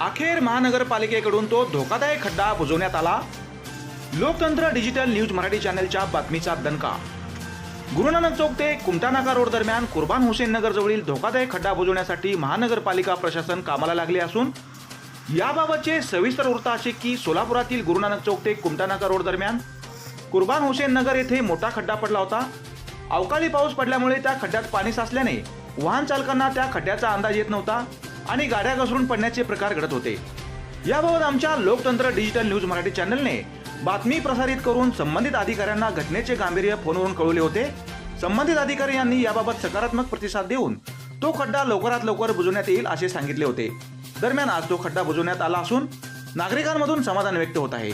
अखेर महानगरपालिकेकडून तो धोकादायक खड्डा बुजवण्यात आला. लोकतंत्र डिजिटल न्यूज मराठी चॅनलच्या बातमीचा दणका. गुरुनानक चौक ते कुमटानाका रोड दरम्यान कुर्बान हुसेन नगर जवळील धोकादायक खड्डा बुजवण्यासाठी महानगरपालिका प्रशासन कामाला लागले असून याबाबतचे सविस्तर वृत्त असे की सोलापुरातील गुरुनानक चौक ते कुमटानाका रोड दरम्यान कुर्बान हुसेन नगर येथे मोठा खड्डा पडला होता. अवकाळी पाऊस पडल्यामुळे त्या खड्ड्यात पाणी साचल्याने वाहन चालकांना त्या खड्ड्याचा अंदाज येत नव्हता आणि गाड्या घसरून पडण्याचे प्रकार घडत होते. याबाबत आमच्या लोकतंत्र डिजिटल न्यूज मराठी चॅनलने बातमी प्रसारित करून संबंधित अधिकाऱ्यांना घटनेचे गांभीर्य फोनवरून कळवले होते. संबंधित अधिकारी यांनी याबाबत सकारात्मक प्रतिसाद देऊन तो खड्डा लवकरात लवकर बुजवण्यात येईल असे सांगितले होते. दरम्यान आज तो खड्डा बुजवण्यात आला असून नागरिकांमधून समाधान व्यक्त होत आहे.